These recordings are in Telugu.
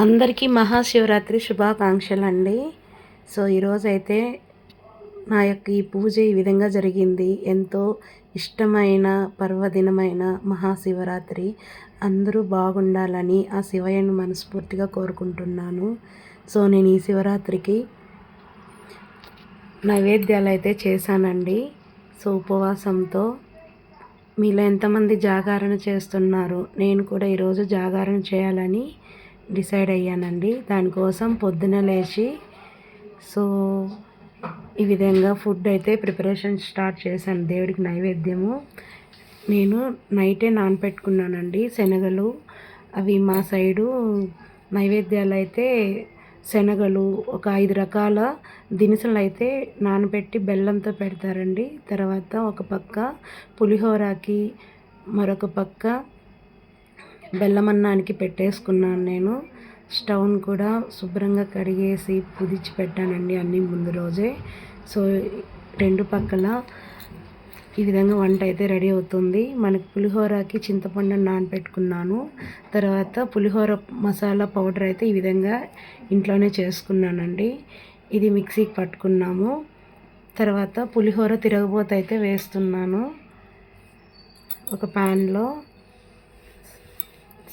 అందరికీ మహాశివరాత్రి శుభాకాంక్షలు అండి సో ఈరోజైతే నా యొక్క ఈ పూజ ఈ విధంగా జరిగింది. ఎంతో ఇష్టమైన పర్వదినమైన మహాశివరాత్రి. అందరూ బాగుండాలని ఆ శివయ్యను మనస్ఫూర్తిగా కోరుకుంటున్నాను. సో నేను ఈ శివరాత్రికి నైవేద్యాలు అయితే చేశానండి. సో ఉపవాసంతో మీలో ఎంతమంది జాగారణ చేస్తున్నారు నేను కూడా ఈరోజు జాగారణ చేయాలని డిసైడ్ అయ్యానండి. దానికోసం పొద్దున లేచి సో ఈ విధంగా ఫుడ్ అయితే ప్రిపరేషన్ స్టార్ట్ చేశాను. దేవుడికి నైవేద్యము. నేను నైటే నానపెట్టుకున్నానండి శనగలు. అవి మా సైడు నైవేద్యాలు అయితే శనగలు ఒక ఐదు రకాల దినుసులు అయితే నానబెట్టి బెల్లంతో పెడతారండి. తర్వాత ఒక పక్క పులిహోరకి మరొక పక్క బెల్లమన్నానికి పెట్టేసుకున్నాను నేను. స్టవ్ను కూడా శుభ్రంగా కడిగేసి పుదిచి పెట్టానండి అన్నీ ముందు రోజే. సో రెండు పక్కల ఈ విధంగా వంట అయితే రెడీ అవుతుంది. మనకి పులిహోరకి చింతపండు నానపెట్టుకున్నాను తర్వాత పులిహోర మసాలా పౌడర్ అయితే ఈ విధంగా ఇంట్లోనే చేసుకున్నానండి. ఇది మిక్సీకి పట్టుకున్నాము. తర్వాత పులిహోర తిరగబోత అయితే వేస్తున్నాను. ఒక ప్యాన్లో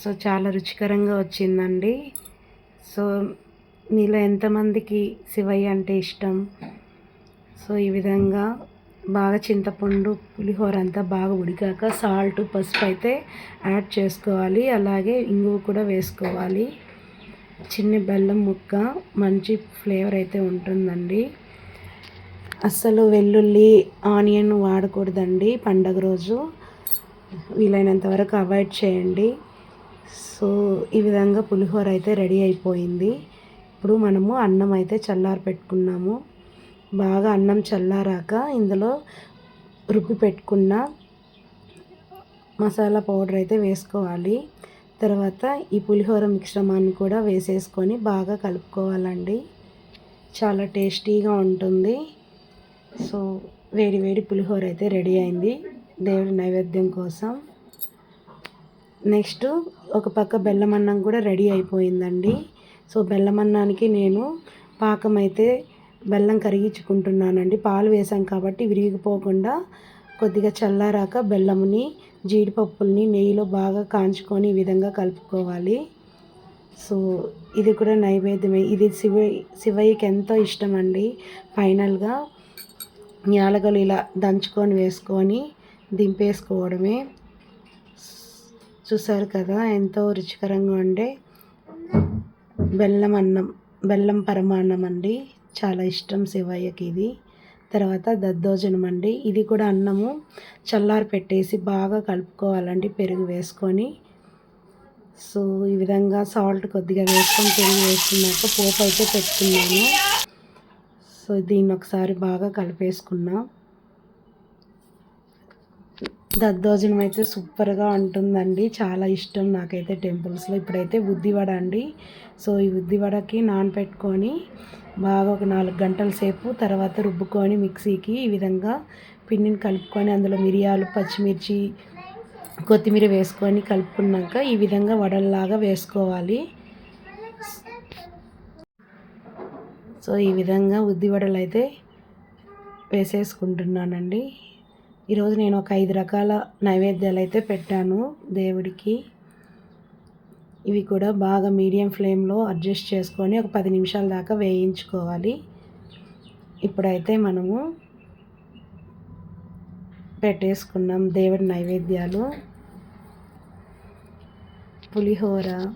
సో చాలా రుచికరంగా వచ్చిందండి. సో మీలో ఎంతమందికి శివయ్య అంటే ఇష్టం? సో ఈ విధంగా బాగా చింతపండు పులిహోర అంతా బాగా ఉడికాక సాల్ట్ పసుపు అయితే యాడ్ చేసుకోవాలి. అలాగే ఇంగువ కూడా వేసుకోవాలి. చిన్న బెల్లం ముక్క మంచి ఫ్లేవర్ అయితే ఉంటుందండి. అస్సలు వెల్లుల్లి ఆనియన్ వాడకూడదండి పండగ రోజు. వీలైనంత వరకు అవాయిడ్ చేయండి. సో ఈ విధంగా పులిహోర అయితే రెడీ అయిపోయింది. ఇప్పుడు మనము అన్నం అయితే చల్లారి పెట్టుకున్నాము. బాగా అన్నం చల్లారాక ఇందులో రుబ్బి పెట్టుకున్న మసాలా పౌడర్ అయితే వేసుకోవాలి. తర్వాత ఈ పులిహోర మిశ్రమాన్ని కూడా వేసేసుకొని బాగా కలుపుకోవాలండి. చాలా టేస్టీగా ఉంటుంది. సో వేడి వేడి పులిహోర అయితే రెడీ అయింది. దేవుడి నైవేద్యం కోసం. నెక్స్ట్ ఒక పక్క బెల్లం అన్నం కూడా రెడీ అయిపోయిందండి. సో బెల్లం అన్నానికి నేను పాకం అయితే బెల్లం కరిగించుకుంటున్నానండి. పాలు వేసాం కాబట్టి విరిగిపోకుండా కొద్దిగా చల్లారాక బెల్లంని జీడిపప్పుల్ని నెయ్యిలో బాగా కాంచుకొని ఈ విధంగా కలుపుకోవాలి. సో ఇది కూడా నైవేద్యమే. ఇది శివ శివయ్యకి ఎంతో ఇష్టం అండి ఫైనల్గా యాలగలు ఇలా దంచుకొని వేసుకొని దింపేసుకోవడమే. చూసారు కదా ఎంతో రుచికరంగా ఉండే బెల్లం అన్నం బెల్లం పరమాన్నం అండి. చాలా ఇష్టం శివయ్యకి ఇది. తర్వాత దద్దోజనం అండి. ఇది కూడా అన్నము చల్లారి పెట్టేసి బాగా కలుపుకోవాలండి పెరుగు వేసుకొని. సో ఈ విధంగా సాల్ట్ కొద్దిగా వేసుకొని పెరుగు వేసుకున్నాక పోపు అయితే పెట్టుకున్నాను. సో దీన్ని ఒకసారి బాగా కలిపేసుకున్నాం. దద్దోజనం అయితే సూపర్గా ఉంటుందండి. చాలా ఇష్టం నాకైతే టెంపుల్స్లో. ఇప్పుడైతే ఉద్దివడ అండి. సో ఈ ఉద్దివడకి నానపెట్టుకొని బాగా ఒక నాలుగు గంటల సేపు తర్వాత రుబ్బుకొని మిక్సీకి ఈ విధంగా పిండిని కలుపుకొని అందులో మిరియాలు పచ్చిమిర్చి కొత్తిమీర వేసుకొని కలుపుకున్నాక ఈ విధంగా వడల్లాగా వేసుకోవాలి. సో ఈ విధంగా ఉద్ది వడలు అయితే వేసేసుకుంటున్నానండి. ఈరోజు నేను ఒక ఐదు రకాల నైవేద్యాలు అయితే పెట్టాను దేవుడికి. ఇవి కూడా బాగా మీడియం ఫ్లేమ్లో అడ్జస్ట్ చేసుకొని ఒక పది నిమిషాల దాకా వేయించుకోవాలి. ఇప్పుడైతే మనము పెట్టేసుకున్నాం దేవుడి నైవేద్యాలు. పులిహోర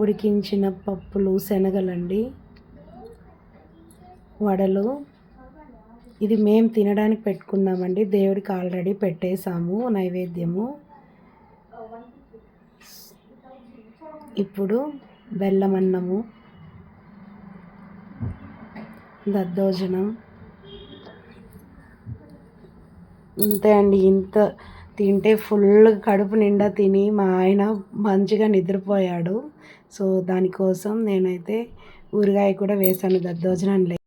ఉడికించిన పప్పులు శనగలండి వడలు ఇది మేము తినడానికి పెట్టుకున్నామండి దేవుడికి ఆల్రెడీ పెట్టేసాము నైవేద్యము. ఇప్పుడు బెల్లం అన్నము దద్దోజనం. అంతే అండి. ఇంత తింటే ఫుల్ కడుపు నిండా తిని మా ఆయన మంచిగా నిద్రపోయాడు. సో దానికోసం నేనైతే ఊరగాయ కూడా వేసాను దద్దోజనం